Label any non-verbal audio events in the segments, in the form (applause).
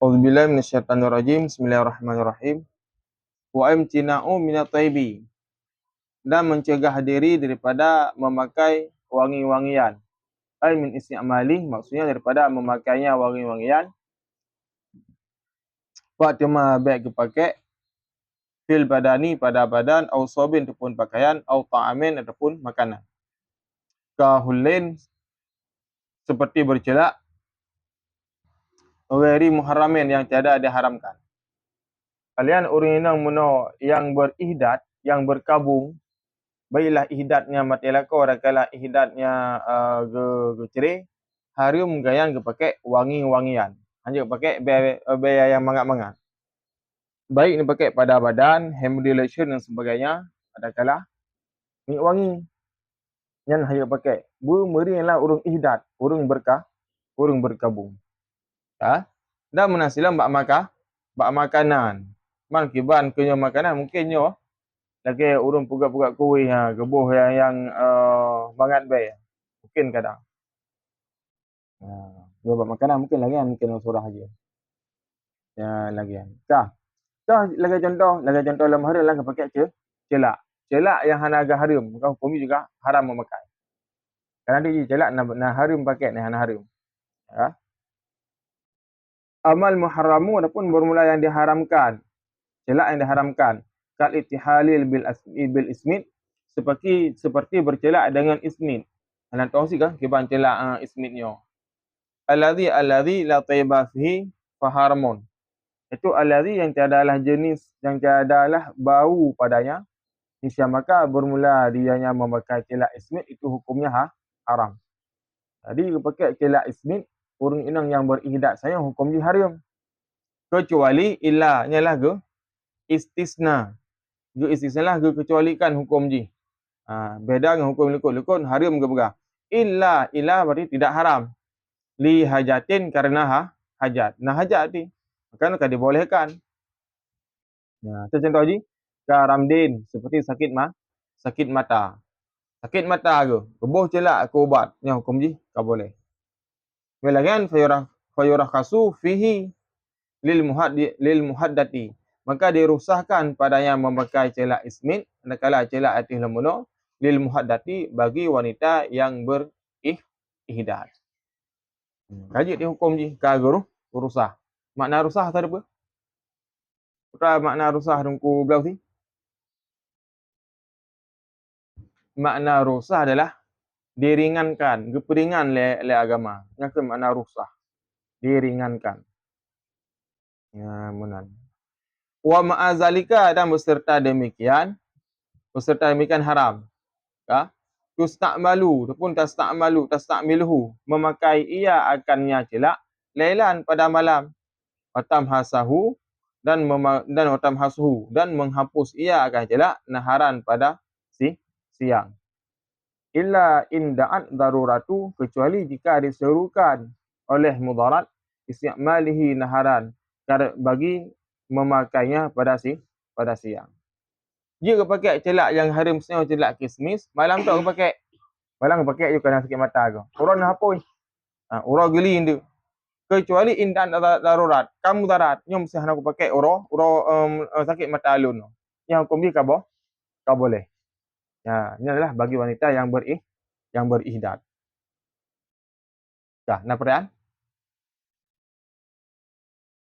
Auzubillahi minasyaitonirrajim. Bismillahirrahmanirrahim. Wa imtina'u minat tayyibi. Dan mencegah diri daripada memakai wangi-wangian. Ay min isti'mali maksudnya daripada memakainya wangi-wangian. Waktu baik kepakai fil badani pada badan au sobin ataupun pakaian au ta'amin ataupun makanan. Kahulin seperti bercelak Wari muharramin yang tiada diharamkan. Kalian orang yang meno yang berihdat, yang berkabung, baiklah ihdatnya mati lako, rakalah ihdatnya uh, ge, ge ceri, harum gayan ge pakai wangi-wangian. Hanya pakai biaya yang mangat-mangat. Baik ni pakai pada badan, hemodulation dan sebagainya, ada kala ni wangi. Yang hanya pakai. Bu meri lah urung ihdat, urung berkah, urung berkabung ha? dan menasilam bak makan. Bak makanan. Man kiban kenyo makanan? Mungkin nyo. Lagi urun puga-puga kuih ha gebuh yang yang uh, bangat bay mungkin kadang. Ha uh, bak makanan mungkin lagi mungkin surah aja ya lagi kah? Dah lagi contoh? Lagi contoh dalam hari lah pakai ce celak. Celak yang hana agak harum. Kau hukum juga haram memakai. Kerana dia celak nak, nak harum pakai nak hana harum. Ha? Amal muharramu ataupun bermula yang diharamkan. Celak yang diharamkan. Kal ittihalil bil, bil ismit. Seperti seperti bercelak dengan ismit. Anda tahu sih kan? Kiban celak uh, ismitnya. Alladhi alladhi la tayyiba fihi faharamun. Itu alladhi yang tiadalah jenis, yang tiadalah bau padanya. Nisya maka bermula dianya memakai celak ismit itu hukumnya ha, haram. Jadi pakai celak ismit urung inang yang berihdat saya hukum di haram. Kecuali illa nyalah ke istisna. Ke istisna lah ke kecualikan hukum ji. Ha, beda dengan hukum lekut-lekut haram ke begah. Illa illa berarti tidak haram. Li hajatin karena ha, hajat. Nah hajat ni. Maka nak dibolehkan. Ya, contoh ji. Karamdin seperti sakit ma, sakit mata. Sakit mata ke? Kebuh celak aku ubat. Yang hukum ji, kau boleh. Walagan fayurah fayurah kasu fihi lil muhad lil muhaddati. Maka dirusahkan pada yang memakai celak ismin, manakala celak atih lemuno lil muhaddati bagi wanita yang berihdad. Hmm. Kaji di hukum ji ka guru rusah. Makna rusah tadi apa? Apa makna rusah dengku belau si? Makna rusah adalah diringankan, geperingan le, le agama. Yang ke makna rusah. Diringankan. Ya, munan. Wa ma'azalika dan beserta demikian, beserta demikian haram. Ya? Tusta'malu, ataupun tasta'malu, tasta'miluhu, memakai ia akannya celak, lailan pada malam. Watam hasahu, dan dan watam hasuhu, dan menghapus ia akan celak, naharan pada si siang illa inda'at daruratu kecuali jika diserukan oleh mudarat isti'malihi naharan bagi memakainya pada si pada siang. Jika pakai celak yang haram senyum celak kismis, malam tu aku pakai. Malam aku pakai juga kena sakit mata aku. Urang nak apa? Ha, urang geli ini. Kecuali indan darurat. Kamu darat. Nyom mesti aku pakai urang. Urang um, sakit mata alun. Yang hukum dia kau Kau boleh. Ya, ini adalah bagi wanita yang berih yang berihdad. Dah, nak perhatian?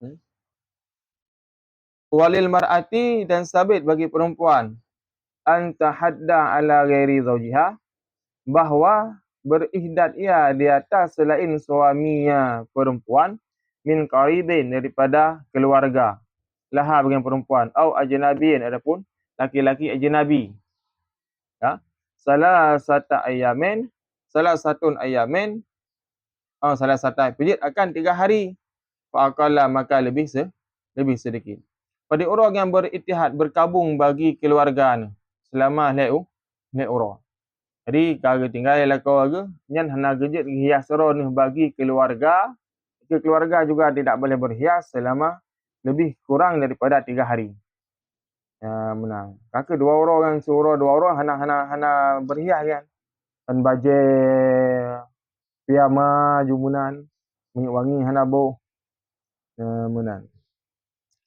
Hmm? Walil mar'ati dan sabit bagi perempuan anta hadda ala ghairi zawjiha bahawa berihdad ia di atas selain suaminya perempuan min qaribin daripada keluarga laha bagi perempuan au ajnabiyin adapun laki-laki ajnabi salah satu ayamin salah satu ayamin oh salah satu pijit akan tiga hari. Faqala maka lebih se lebih sedikit. Pada orang yang beritihad berkabung bagi keluarga ni selama leu le uro jadi kalau tinggal ialah kau aga nyan hana gejit hias ni bagi keluarga. Ke keluarga juga tidak boleh berhias selama lebih kurang daripada tiga hari Ya, menang. Kakak dua orang kan suruh dua orang hana hana hana berhias kan. Dan baje piyama jumunan minyak wangi hana bo. Uh, menan.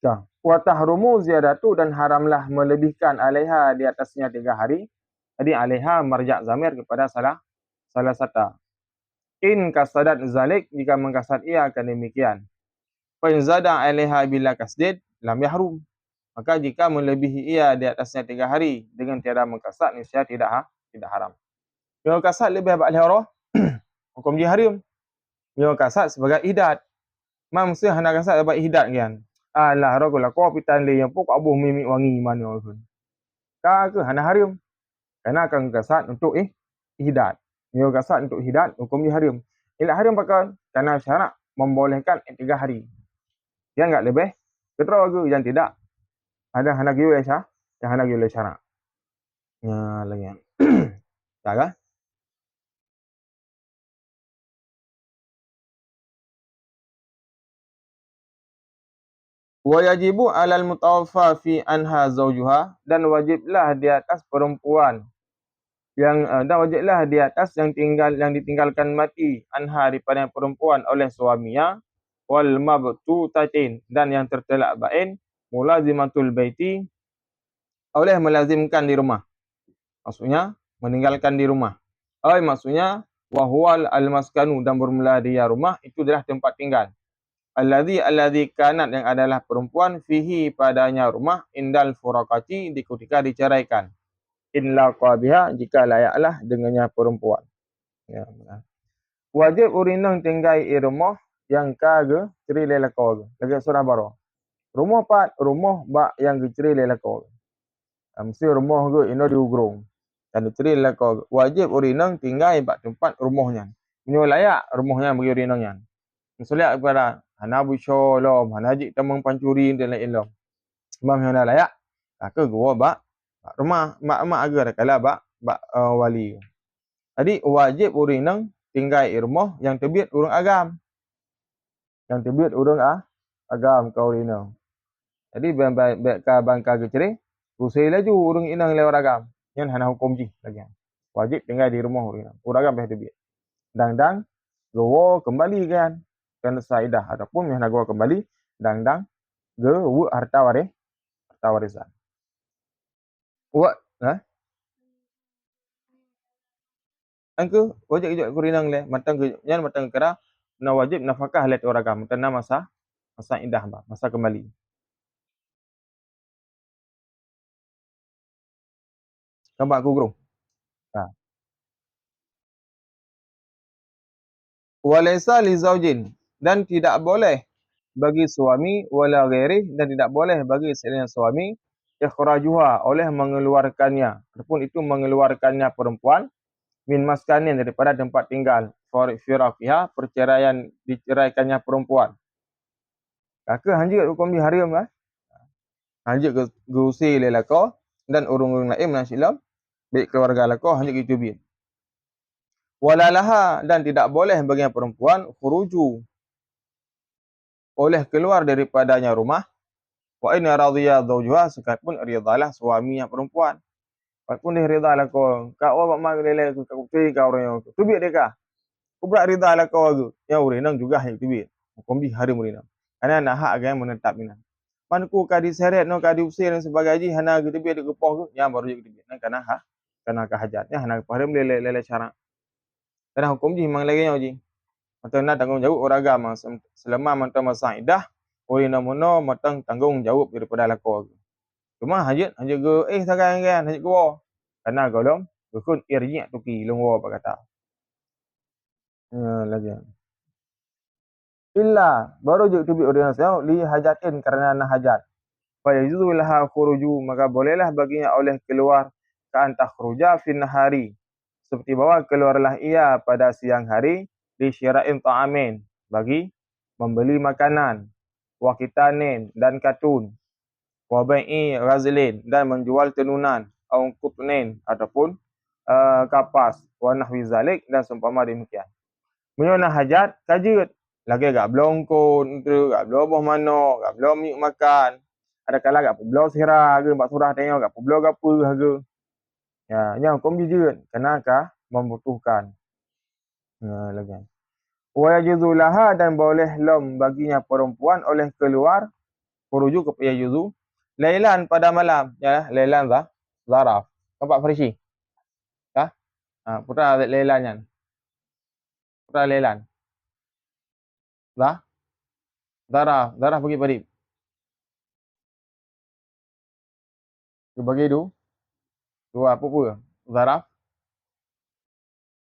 Ya. Wa tahrumu ziyadatu dan haramlah melebihkan alaiha di atasnya tiga hari. Jadi alaiha marja' zamir kepada salah salah satu. In kasadat zalik jika mengkasad ia akan demikian. Fa in zada alaiha bila kasdid lam yahrum. Maka jika melebihi ia di atasnya tiga hari dengan tiada mengkasad niscaya tidak ha, tidak haram. Yang kasad lebih baik roh (clears throat) hukum dia haram. Yang kasad sebagai idat. Mamsa hendak kasad sebagai idat kan. Alah ragul ko pitan le yang pok abuh mimi wangi mana pun. Ka ke hana harim. Karena akan kasat untuk eh hidat. Nyo kasat untuk hidat hukum dia harim. Ila harim pakai karena syarat membolehkan tiga hari. Yang enggak lebih ketra ke yang tidak. Ada hana giu lesha, yang hana giu lesha. Ya lagi. (clears throat) Tak kan? wa yajibu alal mutawaffa fi anha zawjuha dan wajiblah di atas perempuan yang uh, dan wajiblah di atas yang tinggal yang ditinggalkan mati anha daripada perempuan oleh suaminya wal mabtutatin dan yang tertelak bain mulazimatul baiti oleh melazimkan di rumah maksudnya meninggalkan di rumah ai maksudnya wa huwal al maskanu dan bermula di rumah itu adalah tempat tinggal Alladhi alladhi kanat yang adalah perempuan fihi padanya rumah indal furakati di ketika diceraikan. In laqa biha jika layaklah dengannya perempuan. Ya. Wajib urinang tinggai rumah yang kaga ceri lelako. Lagi surah baru. Rumah pat rumah ba yang ceri lelako. Mesti rumah ke ino di ugrung. Dan ceri lelako. Wajib urinang tinggai ba tempat rumahnya. Ini layak rumahnya bagi urinangnya. Misalnya kepada hana busho lom hana jik tamang pancuri dan lain lom imam hana layak ke gua ba rumah mak mak agar kala ba ba uh, wali jadi wajib urinang tinggal di rumah yang terbit urang agam yang terbit urang ah agam kau urinang jadi ben ben ka bangka gecere usai laju urang inang lewat agam. Yang hana hukum ji lagi wajib tinggal di rumah urang agam bah terbit dang dang gua kembali kan kena saidah ataupun yang nak gua kembali dang dang ge wu harta waris harta warisan. Wa ha? Angku wajib juga kurinang le. Matang ke yan matang kera na wajib nafkah let orang kena masa masa indah ba masa kembali Nampak aku guru? Ha. Walaysa li zaujin dan tidak boleh bagi suami wala ghairi dan tidak boleh bagi selain suami ikhrajuha oleh mengeluarkannya. Ataupun itu mengeluarkannya perempuan min maskanin daripada tempat tinggal for firaqiha perceraian diceraikannya perempuan. Kakak hanjir hukum di haram ah hanjir ke gusi lelako dan urung-urung lain menasilam baik keluarga lako hanjir itu bin walalaha dan tidak boleh bagi perempuan khuruju oleh keluar daripadanya rumah. Wa inna radhiya zawjuha sekalipun ridalah suaminya perempuan. Walaupun dia ridalah kau. Kau apa mak lele kau tu kau orang tu biar dia kah? Kau berak ridalah kau aku. Yang urinang juga hanya tu biar. Hukum di hari urinang karena nak hak agama menetap ini man ku ka diseret no ka diusir dan sebagainya hana gitu biar dikepoh tu yang baru jadi biar. Nak kena ha kena kehajatnya hana pada lele lele cara karena hukum di memang lagi nyaji Mata nak tanggung jawab orang agama selama mata masa idah oi namono matang tanggung jawab daripada lako. Cuma hajat hajat ke eh sakai kan hajat ke Karena golong bukun irji tu ki long wa kata. Ya lagi. Illa baru je tubi ordinasi li hajatin kerana nak hajat. Fa yajuzu laha khuruju maka bolehlah baginya oleh keluar ka antah khuruja fin nahari. Seperti bawa keluarlah ia pada siang hari di syira'in ta'amin. Bagi membeli makanan wakitanin dan katun wabai'i razilin dan menjual tenunan au kutnin ataupun uh, kapas wa nahwi zalik dan seumpama demikian. Menyona hajat kajut. Lagi gak belum kon tu gak belum boh mano gak belum mi makan. Ada kala gak belum sira ke mbak surah tengok gak belum gapo harga ya nya hukum jujur kenapa membutuhkan? Ha lagi. Wa yajuzu laha dan boleh lom baginya perempuan oleh keluar furuju ke yajuzu lailan pada malam. Ya lailan za zaraf. Nampak Farisi? Ha ha putra lailannya putra lailan. Za zaraf. Zaraf bagi padip bagi du dua apa pun zaraf.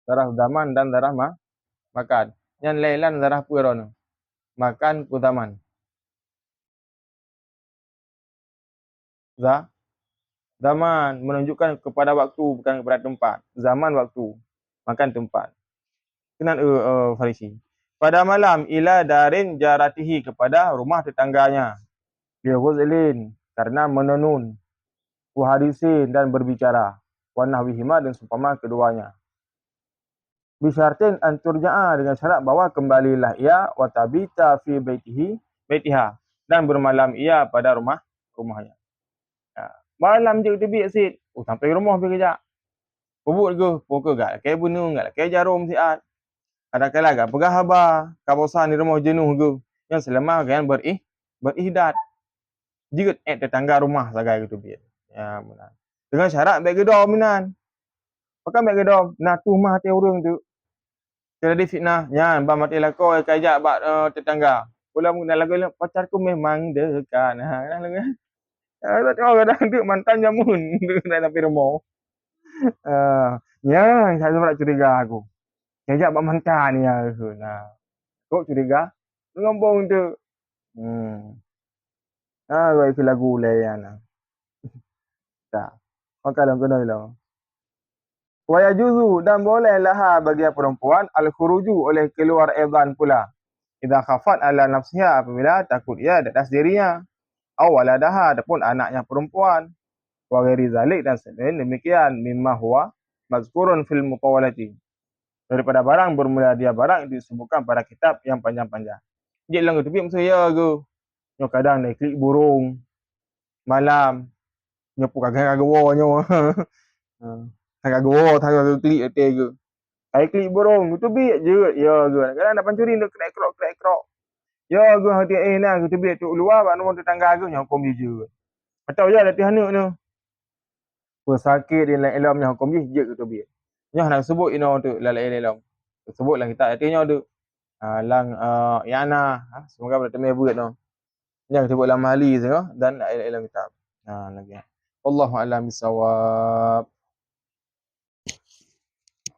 Zaraf zaman dan zaraf ma makan. Yang lailan zaraf puron makan ku zaman. Za zaman menunjukkan kepada waktu bukan kepada tempat. Zaman waktu makan tempat. Kenan uh, uh, farisi. Pada malam ila darin jaratihi kepada rumah tetangganya. Dia ghuzlin karena menenun wahadisin dan berbicara. Wanah wihima dan seumpama keduanya. Bisyartin anturja'a dengan syarat bahawa kembalilah ia wa tabita fi baitihi baitiha dan bermalam ia pada rumah rumahnya ya. malam je biak sit. Oh sampai rumah pergi kejap Pebut ke, pokok gak, kayak bunuh gak, kayak jarum siat. Ada kala gak, pegah haba, kawasan di rumah jenuh ke, yang selama kan berih, berihdat. Jika eh tetangga rumah sagai gitu biar. Ya, benar. Dengan syarat baik gedor minan. Pakai baik gedor. Nah, tu mah hati orang tu. Kena di fitnah. Ya, ba mati lah kau kajak ba uh, tetangga. Pula mengenal lagu ni, pacarku memang dekat. Ha, nah, nah, (laughs) Ya, tak kadang tu mantan jamun (laughs) dalam tapi rumah. Ya, saya sempat curiga aku. Kajak ba mantan ya. Nah. Kau curiga? Ngomong tu. Hmm. Ah, baik lagu layan. Tak. Maka dalam kena ilah. Wa yajuzu dan boleh laha bagi perempuan al-khuruju oleh keluar edan pula. Idza khafat ala nafsiha apabila takut ia atas dirinya. Aw waladaha ataupun anaknya perempuan. Wa ghairi zalik dan selain demikian mimma huwa mazkurun fil mutawalati. Daripada barang bermula dia barang disebutkan pada kitab yang panjang-panjang. Jadi lang tu mesti ya ke. Kadang naik klik burung malam nyapu kagak kagak wo nyo. Kagak wo kagak klik ate ke. Ai klik burung tu bi je ya ke. Kadang nak pancuri nak krek krok krek krok. Ya ke hati eh nah tu bi tu luar ba nombor tetangga ke yang hukum je. Atau ya latihan ni tu. Pesakit di lain ilmu yang hukum je je tu bi. Nyo nak sebut ino tu la lain ilmu. Sebutlah kita artinya tu. Lang uh, yana ha? semoga bertemu buat no. Yang sebut lam hali tu dan ilmu kitab. Ha lagi. Wallahu a'lam bisawab.